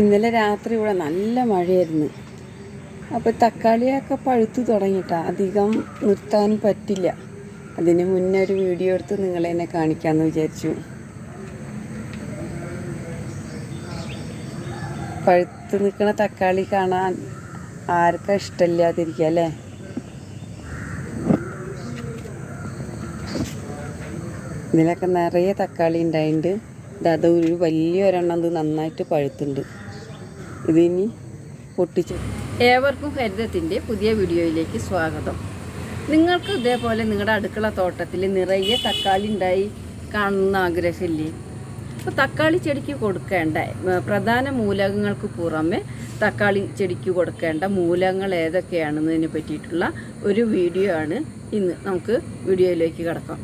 ഇന്നലെ രാത്രി ഇവിടെ നല്ല മഴയായിരുന്നു. അപ്പോൾ തക്കാളിയൊക്കെ പഴുത്തു തുടങ്ങിയിട്ടാ. അധികം നിർത്താൻ പറ്റില്ല. അതിന് മുന്നേ ഒരു വീഡിയോ എടുത്ത് നിങ്ങളെ എന്നെ കാണിക്കാമെന്ന് വിചാരിച്ചു. പഴുത്ത് നിൽക്കുന്ന തക്കാളി കാണാൻ ആർക്കാ ഇഷ്ടമില്ലാതിരിക്കുക അല്ലേ? ഇതിലൊക്കെ നിറയെ തക്കാളി ഉണ്ടായിട്ടുണ്ട്. ഇത് ഒരു വലിയ ഒരെണ്ണം അത് നന്നായിട്ട് പഴുത്തുണ്ട് ഇതിനി പൊട്ടിച്ച് ഏവർക്കും ഹരിതത്തിന്റെ പുതിയ വീഡിയോയിലേക്ക് സ്വാഗതം. നിങ്ങൾക്ക് ഇതേപോലെ നിങ്ങളുടെ അടുക്കള തോട്ടത്തിൽ നിറയെ തക്കാളി ഉണ്ടായി കാണുന്ന ആഗ്രഹമില്ലേ? അപ്പോൾ തക്കാളി ചെടിക്ക് കൊടുക്കേണ്ട പ്രധാന മൂലകങ്ങൾക്ക് പുറമെ തക്കാളി ചെടിക്ക് കൊടുക്കേണ്ട മൂലകങ്ങൾ ഏതൊക്കെയാണെന്നതിനെ പറ്റിയിട്ടുള്ള ഒരു വീഡിയോ ആണ് ഇന്ന് നമുക്ക് വീഡിയോയിലേക്ക് കിടക്കാം.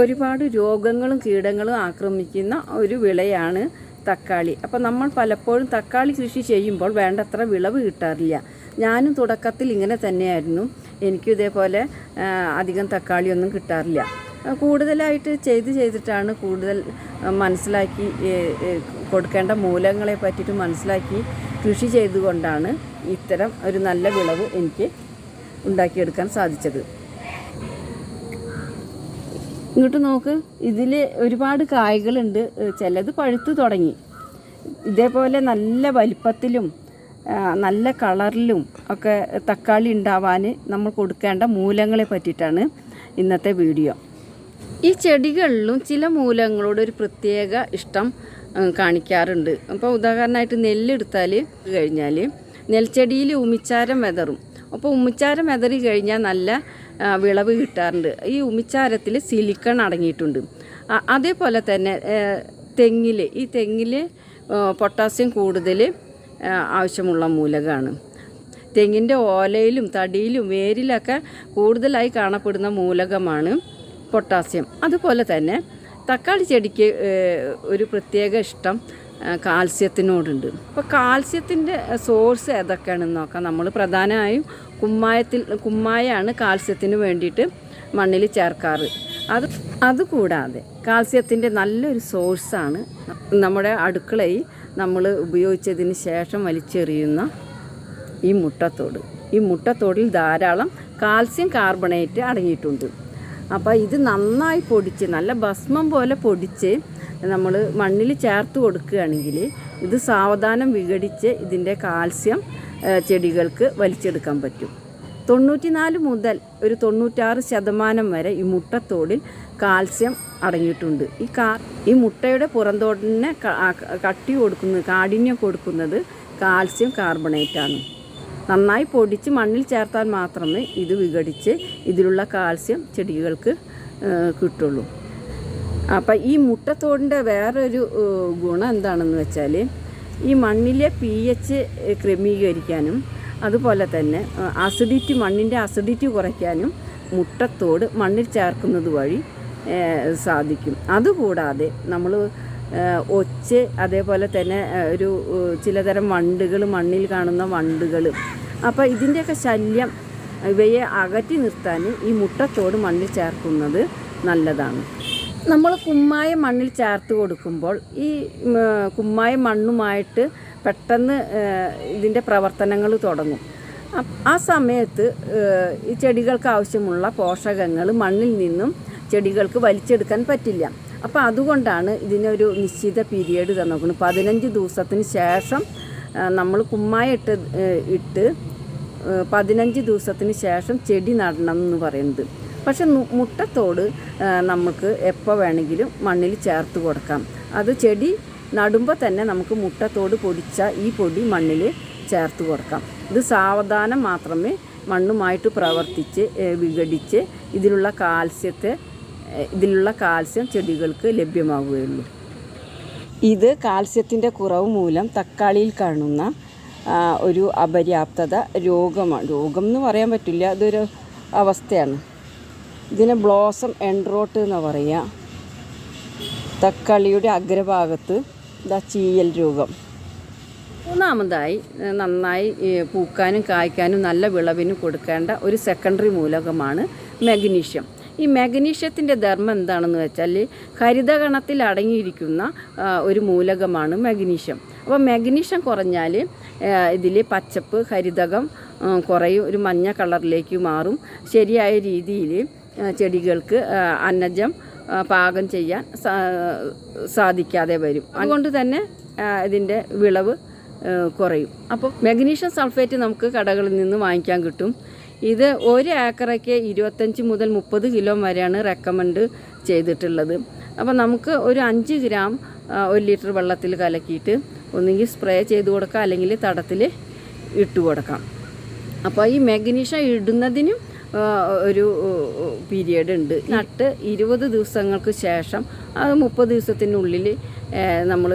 ഒരുപാട് രോഗങ്ങളും കീടങ്ങളും ആക്രമിക്കുന്ന ഒരു വിളയാണ് തക്കാളി. അപ്പോൾ നമ്മൾ പലപ്പോഴും തക്കാളി കൃഷി ചെയ്യുമ്പോൾ വേണ്ടത്ര വിളവ് കിട്ടാറില്ല. ഞാനും തുടക്കത്തിൽ ഇങ്ങനെ തന്നെയായിരുന്നു. എനിക്കും ഇതേപോലെ അധികം തക്കാളിയൊന്നും കിട്ടാറില്ല. കൂടുതലായിട്ട് ചെയ്ത് ചെയ്തിട്ടാണ് കൂടുതൽ മനസ്സിലാക്കി കൊടുക്കേണ്ട മൂലങ്ങളെ പറ്റിയിട്ട് മനസ്സിലാക്കി കൃഷി ചെയ്തുകൊണ്ടാണ് ഇത്തരം ഒരു നല്ല വിളവ് എനിക്ക് ഉണ്ടാക്കിയെടുക്കാൻ സാധിച്ചത്. ഇങ്ങോട്ട് നോക്ക്. ഇതിൽ ഒരുപാട് കായ്കളുണ്ട്. ചിലത് പഴുത്ത് തുടങ്ങി. ഇതേപോലെ നല്ല വലിപ്പത്തിലും നല്ല കളറിലും ഒക്കെ തക്കാളി ഉണ്ടാവാൻ നമ്മൾ കൊടുക്കേണ്ട മൂലങ്ങളെ പറ്റിയിട്ടാണ് ഇന്നത്തെ വീഡിയോ. ഈ ചെടികളിലും ചില മൂലങ്ങളോട് ഒരു പ്രത്യേക ഇഷ്ടം കാണിക്കാറുണ്ട്. അപ്പോൾ ഉദാഹരണമായിട്ട് നെല്ലെടുത്താൽ കഴിഞ്ഞാൽ നെൽച്ചെടിയിൽ ഉമിച്ചാരം വെതറും. അപ്പോൾ ഉമിച്ചാരം വെതറി കഴിഞ്ഞാൽ നല്ല വിളവ് കിട്ടാറുണ്ട്. ഈ ഉമിച്ചാരത്തിൽ സിലിക്കൺ അടങ്ങിയിട്ടുണ്ട്. അതേപോലെ തന്നെ തെങ്ങിൽ ഈ തെങ്ങിൽ പൊട്ടാസ്യം കൂടുതൽ ആവശ്യമുള്ള മൂലകമാണ് തെങ്ങിന്റെ ഓലയിലും തടിയിലും വേരിലൊക്കെ കൂടുതലായി കാണപ്പെടുന്ന മൂലകമാണ് പൊട്ടാസ്യം അതുപോലെ തന്നെ തക്കാളി ചെടിക്ക് ഒരു പ്രത്യേക ഇഷ്ടം കാൽസ്യത്തിനോടുണ്ട്. അപ്പോൾ കാൽസ്യത്തിന്റെ സോഴ്സ് ഏതൊക്കെയാണെന്ന് നോക്കാം. നമ്മൾ പ്രധാനമായും കുമ്മായത്തിൽ കുമ്മായാണ് കാൽസ്യത്തിന് വേണ്ടിയിട്ട് മണ്ണിൽ ചേർക്കാറ്. അത് അതുകൂടാതെ കാൽസ്യത്തിന്റെ നല്ലൊരു സോഴ്സാണ് നമ്മുടെ അടുക്കളയിൽ നമ്മൾ ഉപയോഗിച്ചതിന് ശേഷം വലിച്ചെറിയുന്ന ഈ മുട്ടത്തോട്. ഈ മുട്ടത്തോടിൽ ധാരാളം കാൽസ്യം കാർബണേറ്റ് അടങ്ങിയിട്ടുണ്ട്. അപ്പോൾ ഇത് നന്നായി പൊടിച്ച് നല്ല ഭസ്മം പോലെ പൊടിച്ച് നമ്മൾ മണ്ണിൽ ചേർത്ത് കൊടുക്കുകയാണെങ്കിൽ ഇത് സാവധാനം വിഘടിച്ച് ഇതിന്റെ കാൽസ്യം ചെടികൾക്ക് വലിച്ചെടുക്കാൻ പറ്റും. തൊണ്ണൂറ്റിനാല് മുതൽ ഒരു തൊണ്ണൂറ്റാറ് ശതമാനം വരെ ഈ മുട്ടത്തോടിൽ കാൽസ്യം അടങ്ങിയിട്ടുണ്ട്. ഈ കാ ഈ മുട്ടയുടെ പുറന്തോടിനെ കട്ടി കൊടുക്കുന്നത് കാഠിന്യം കൊടുക്കുന്നത് കാൽസ്യം കാർബണേറ്റാണ്. നന്നായി പൊടിച്ച് മണ്ണിൽ ചേർത്താൽ മാത്രമേ ഇത് വിഘടിച്ച് ഇതിലുള്ള കാൽസ്യം ചെടികൾക്ക് കിട്ടുള്ളൂ. അപ്പം ഈ മുട്ടത്തോടിന്റെ വേറൊരു ഗുണം എന്താണെന്ന് വെച്ചാൽ ഈ മണ്ണിലെ പി എച്ച് ക്രമീകരിക്കാനും അതുപോലെ തന്നെ അസിഡിറ്റി മണ്ണിന്റെ അസിഡിറ്റി കുറയ്ക്കാനും മുട്ടത്തോട് മണ്ണിൽ ചേർക്കുന്നത് വഴി സാധിക്കും. അതുകൂടാതെ നമ്മൾ ഒച്ച അതേപോലെ തന്നെ ഒരു ചിലതരം വണ്ടുകൾ മണ്ണിൽ കാണുന്ന വണ്ടുകൾ അപ്പോൾ ഇതിന്റെയൊക്കെ ശല്യം ഇവയെ അകറ്റി നിർത്താൻ ഈ മുട്ടത്തോട് മണ്ണിൽ ചേർക്കുന്നത് നല്ലതാണ്. നമ്മൾ കുമ്മായ മണ്ണിൽ ചേർത്ത് കൊടുക്കുമ്പോൾ ഈ കുമ്മായ മണ്ണുമായിട്ട് പെട്ടെന്ന് ഇതിന്റെ പ്രവർത്തനങ്ങൾ തുടങ്ങും. ആ സമയത്ത് ഈ ചെടികൾക്ക് ആവശ്യമുള്ള പോഷകങ്ങൾ മണ്ണിൽ നിന്നും ചെടികൾക്ക് വലിച്ചെടുക്കാൻ പറ്റില്ല. അപ്പോൾ അതുകൊണ്ടാണ് ഇതിനൊരു നിശ്ചിത പീരീഡ് തന്നോക്കുന്നത് പതിനഞ്ച് ദിവസത്തിന് ശേഷം നമ്മൾ കുമ്മായ ഇട്ട് പതിനഞ്ച് ദിവസത്തിന് ശേഷം ചെടി നടണം എന്ന് പറയുന്നത്. പക്ഷെ മുട്ടത്തോട് നമുക്ക് എപ്പോൾ വേണമെങ്കിലും മണ്ണിൽ ചേർത്ത് കൊടുക്കാം. അത് ചെടി നടുമ്പോൾ തന്നെ നമുക്ക് മുട്ടത്തോട് പൊടിച്ച ഈ പൊടി മണ്ണിൽ ചേർത്ത് കൊടുക്കാം. ഇത് സാവധാനം മാത്രമേ മണ്ണുമായിട്ട് പ്രവർത്തിച്ച് വിഘടിച്ച് ഇതിലുള്ള കാൽസ്യത്തെ ഇതിലുള്ള കാൽസ്യം ചെടികൾക്ക് ലഭ്യമാവുകയുള്ളൂ. ഇത് കാൽസ്യത്തിന്റെ കുറവ് മൂലം തക്കാളിയിൽ കാണുന്ന ഒരു അപര്യാപ്തത രോഗമാണ് രോഗം എന്ന് പറയാൻ പറ്റില്ല. അതൊരു അവസ്ഥയാണ്. ഇതിനെ ബ്ലോസം എൻഡ്രോട്ട് എന്ന് പറയുക തക്കാളിയുടെ അഗ്രഭാഗത്ത് ഇതാ ചീയൽ രോഗം മൂന്നാമതായി നന്നായി പൂക്കാനും കായ്ക്കാനും നല്ല വിളവിനും കൊടുക്കേണ്ട ഒരു സെക്കൻഡറി മൂലകമാണ് മെഗ്നീഷ്യം ഈ മെഗ്നീഷ്യത്തിന്റെ ധർമ്മം എന്താണെന്ന് വെച്ചാൽ ഹരിതകണത്തിൽ അടങ്ങിയിരിക്കുന്ന ഒരു മൂലകമാണ് മെഗ്നീഷ്യം അപ്പോൾ മെഗ്നീഷ്യം കുറഞ്ഞാൽ ഇതിൽ പച്ചപ്പ് ഹരിതകം കുറയും ഒരു മഞ്ഞ കളറിലേക്ക് മാറും. ശരിയായ രീതിയിൽ ചെടികൾക്ക് അന്നജം പാകം ചെയ്യാൻ സാധിക്കാതെ വരും. അതുകൊണ്ട് തന്നെ ഇതിന്റെ വിളവ് കുറയും. അപ്പോൾ മെഗ്നീഷ്യം സൾഫേറ്റ് നമുക്ക് കടകളിൽ നിന്ന് വാങ്ങിക്കാൻ കിട്ടും. ഇത് ഒരു ഏക്കറയ്ക്ക് ഇരുപത്തഞ്ച് മുതൽ മുപ്പത് കിലോ വരെയാണ് റെക്കമെൻഡ് ചെയ്തിട്ടുള്ളത്. അപ്പോൾ നമുക്ക് ഒരു അഞ്ച് ഗ്രാം ഒരു ലിറ്റർ വെള്ളത്തിൽ കലക്കിയിട്ട് ഒന്നുകിൽ സ്പ്രേ ചെയ്ത് കൊടുക്കാം അല്ലെങ്കിൽ തടത്തിൽ ഇട്ട് കൊടുക്കാം. അപ്പോൾ ഈ മെഗ്നീഷ്യം ഇടുന്നതിനും ഒരു പീരിയഡ് ഉണ്ട്. നട്ട് ഇരുപത് ദിവസങ്ങൾക്ക് ശേഷം അത് മുപ്പത് ദിവസത്തിനുള്ളിൽ നമ്മൾ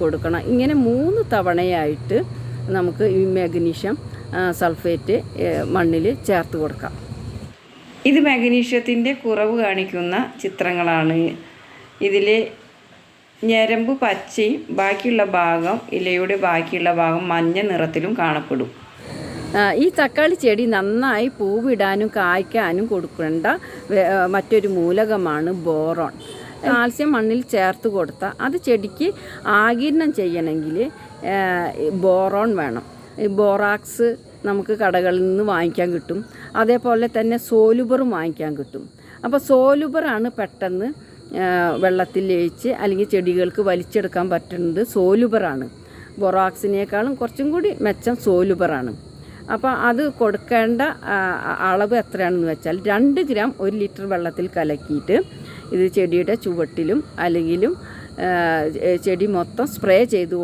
കൊടുക്കണം. ഇങ്ങനെ മൂന്ന് തവണയായിട്ട് നമുക്ക് ഈ മാഗ്നീഷ്യം സൾഫേറ്റ് മണ്ണിൽ ചേർത്ത് കൊടുക്കാം. ഇത് മാഗ്നീഷ്യത്തിന്റെ കുറവ് കാണിക്കുന്ന ചിത്രങ്ങളാണ്. ഇതിൽ ഞരമ്പ് പച്ചയും ബാക്കിയുള്ള ഭാഗം ഇലയുടെ ബാക്കിയുള്ള ഭാഗം മഞ്ഞ നിറത്തിലും കാണപ്പെടും. ഈ തക്കാളി ചെടി നന്നായി പൂവിടാനും കായ്ക്കാനും കൊടുക്കേണ്ട മറ്റൊരു മൂലകമാണ് ബോറോൺ. കാൽസ്യം മണ്ണിൽ ചേർത്ത് കൊടുത്താൽ അത് ചെടിക്ക് ആകിരണം ചെയ്യണമെങ്കിൽ ബോറോൺ വേണം. ബോറാക്സ് നമുക്ക് കടകളിൽ നിന്ന് വാങ്ങിക്കാൻ കിട്ടും. അതേപോലെ തന്നെ സോലുബറും വാങ്ങിക്കാൻ കിട്ടും. അപ്പോൾ സോലുബറാണ് പെട്ടെന്ന് വെള്ളത്തിൽ ലയിച്ച് അല്ലെങ്കിൽ ചെടികൾക്ക് വലിച്ചെടുക്കാൻ പറ്റുന്നത് സോലുബറാണ് ബൊറാക്സിനേക്കാളും കുറച്ചും കൂടി മെച്ചം സോലുബറാണ് അപ്പോൾ അത് കൊടുക്കേണ്ട അളവ് എത്രയാണെന്ന് വെച്ചാൽ രണ്ട് ഗ്രാം ഒരു ലിറ്റർ വെള്ളത്തിൽ കലക്കിയിട്ട് ഇത് ചെടിയുടെ ചുവട്ടിലും അല്ലെങ്കിലും ചെടി മൊത്തം സ്പ്രേ ചെയ്ത്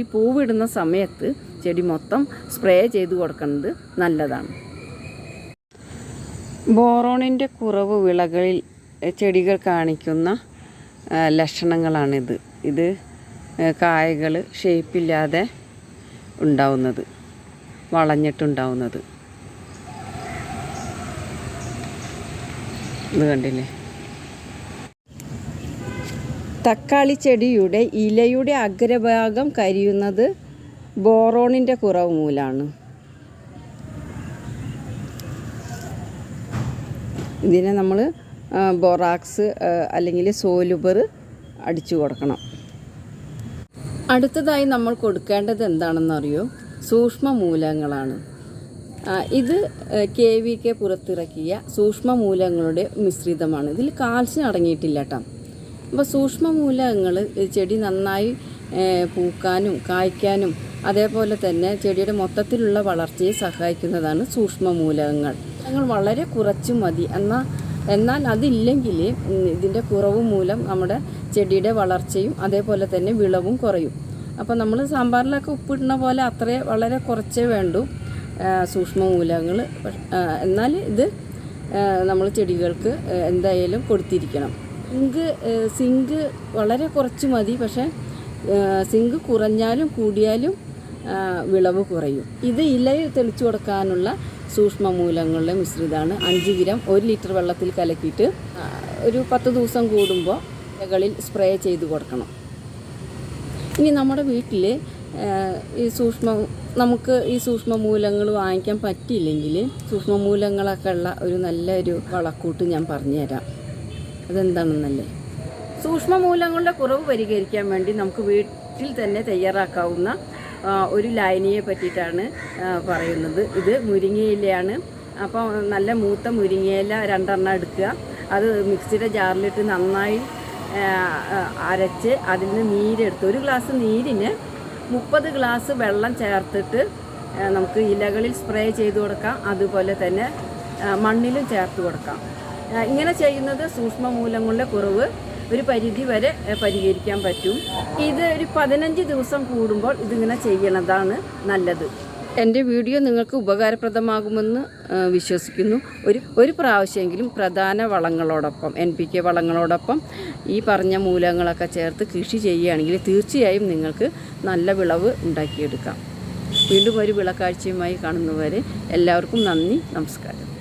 ഈ പൂവിടുന്ന സമയത്ത് ചെടി മൊത്തം സ്പ്രേ ചെയ്ത് കൊടുക്കുന്നത് നല്ലതാണ്. ബോറോണിന്റെ കുറവ് വിളകളിൽ ചെടികൾ കാണിക്കുന്ന ലക്ഷണങ്ങളാണിത്. ഇത് കായകൾ ഷേപ്പില്ലാതെ ഉണ്ടാവുന്നത്. വളഞ്ഞിട്ടുണ്ടാവുന്നത്. ഇത് കണ്ടില്ലേ? തക്കാളി ചെടിയുടെ ഇലയുടെ അഗ്രഭാഗം കരിയുന്നത് ബോറോണിന്റെ കുറവ് മൂലമാണ് ഇതിനെ നമ്മൾ ബൊറാക്സ് അല്ലെങ്കിൽ സോലുബർ അടിച്ചു കൊടുക്കണം. അടുത്തതായി നമ്മൾ കൊടുക്കേണ്ടത് എന്താണെന്നറിയോ? സൂക്ഷ്മ മൂലങ്ങളാണ് ഇത് കെ വി കെ പുറത്തിറക്കിയ സൂക്ഷ്മ മൂലങ്ങളുടെ മിശ്രിതമാണ്. ഇതിൽ കാൽസ്യം അടങ്ങിയിട്ടില്ല കേട്ടോ അപ്പോൾ സൂക്ഷ്മ മൂലകങ്ങൾ ചെടി നന്നായി പൂക്കാനും കായ്ക്കാനും അതേപോലെ തന്നെ ചെടിയുടെ മൊത്തത്തിലുള്ള വളർച്ചയെ സഹായിക്കുന്നതാണ് സൂക്ഷ്മ മൂലകങ്ങൾ ഞങ്ങൾ വളരെ കുറച്ച് മതി. എന്നാൽ എന്നാൽ അതില്ലെങ്കിൽ ഇതിന്റെ കുറവ് മൂലം നമ്മുടെ ചെടിയുടെ വളർച്ചയും അതേപോലെ തന്നെ വിളവും കുറയും. അപ്പോൾ നമ്മൾ സാമ്പാറിലൊക്കെ ഉപ്പിടുന്ന പോലെ അത്രേ വളരെ കുറച്ചേ വേണ്ടൂ. സൂക്ഷ്മ മൂലകങ്ങൾ എന്നാൽ ഇത് നമ്മൾ ചെടികൾക്ക് എന്തായാലും കൊടുത്തിരിക്കണം. സിങ്ക് സിങ്ക് വളരെ കുറച്ച് മതി പക്ഷേ സിങ്ക് കുറഞ്ഞാലും കൂടിയാലും വിളവ് കുറയും. ഇത് ഇലയിൽ തെളിച്ചു കൊടുക്കാനുള്ള സൂക്ഷ്മ മൂലങ്ങളുടെ മിശ്രിതമാണ്. അഞ്ച് ഗ്രാം ഒരു ലിറ്റർ വെള്ളത്തിൽ കലക്കിയിട്ട് ഒരു പത്ത് ദിവസം കൂടുമ്പോൾ ഇലകളിൽ സ്പ്രേ ചെയ്ത് കൊടുക്കണം. ഇനി നമ്മുടെ വീട്ടിൽ ഈ സൂക്ഷ്മ നമുക്ക് ഈ സൂക്ഷ്മ മൂലങ്ങൾ വാങ്ങിക്കാൻ പറ്റിയില്ലെങ്കിൽ സൂക്ഷ്മ മൂലങ്ങളൊക്കെ ഉള്ള ഒരു നല്ലൊരു വളക്കൂട്ട് ഞാൻ പറഞ്ഞുതരാം. അതെന്താണെന്നല്ലേ? സൂക്ഷ്മ മൂലങ്ങളുടെ കുറവ് പരിഹരിക്കാൻ വേണ്ടി നമുക്ക് വീട്ടിൽ തന്നെ തയ്യാറാക്കാവുന്ന ഒരു ലായനിയെ പറ്റിയിട്ടാണ് പറയുന്നത്. ഇത് മുരിങ്ങയിലയാണ്. അപ്പോൾ നല്ല മൂത്ത മുരിങ്ങയില രണ്ടെണ്ണം എടുക്കുക. അത് മിക്സിയുടെ ജാറിലിട്ട് നന്നായി അരച്ച് അതിൽ നിന്ന് നീരെടുത്ത് ഒരു ഗ്ലാസ് നീരിന് മുപ്പത് ഗ്ലാസ് വെള്ളം ചേർത്തിട്ട് നമുക്ക് ഇലകളിൽ സ്പ്രേ ചെയ്ത് കൊടുക്കാം. അതുപോലെ തന്നെ മണ്ണിലും ചേർത്ത് കൊടുക്കാം. ഇങ്ങനെ ചെയ്യുന്നത് സൂക്ഷ്മ മൂലങ്ങളുടെ കുറവ് ഒരു പരിധി വരെ പരിഹരിക്കാൻ പറ്റും. ഇത് ഒരു പതിനഞ്ച് ദിവസം കൂടുമ്പോൾ ഇതിങ്ങനെ ചെയ്യണതാണ് നല്ലത്. എന്റെ വീഡിയോ നിങ്ങൾക്ക് ഉപകാരപ്രദമാകുമെന്ന് വിശ്വസിക്കുന്നു. ഒരു ഒരു പ്രാവശ്യമെങ്കിലും പ്രധാന വളങ്ങളോടൊപ്പം എൻ പി കെ വളങ്ങളോടൊപ്പം ഈ പറഞ്ഞ മൂലങ്ങളൊക്കെ ചേർത്ത് കൃഷി ചെയ്യുകയാണെങ്കിൽ തീർച്ചയായും നിങ്ങൾക്ക് നല്ല വിളവ് ഉണ്ടാക്കിയെടുക്കാം. വീണ്ടും ഒരു വിളക്കാഴ്ചയുമായി കാണുന്നവരെ എല്ലാവർക്കും നന്ദി നമസ്കാരം.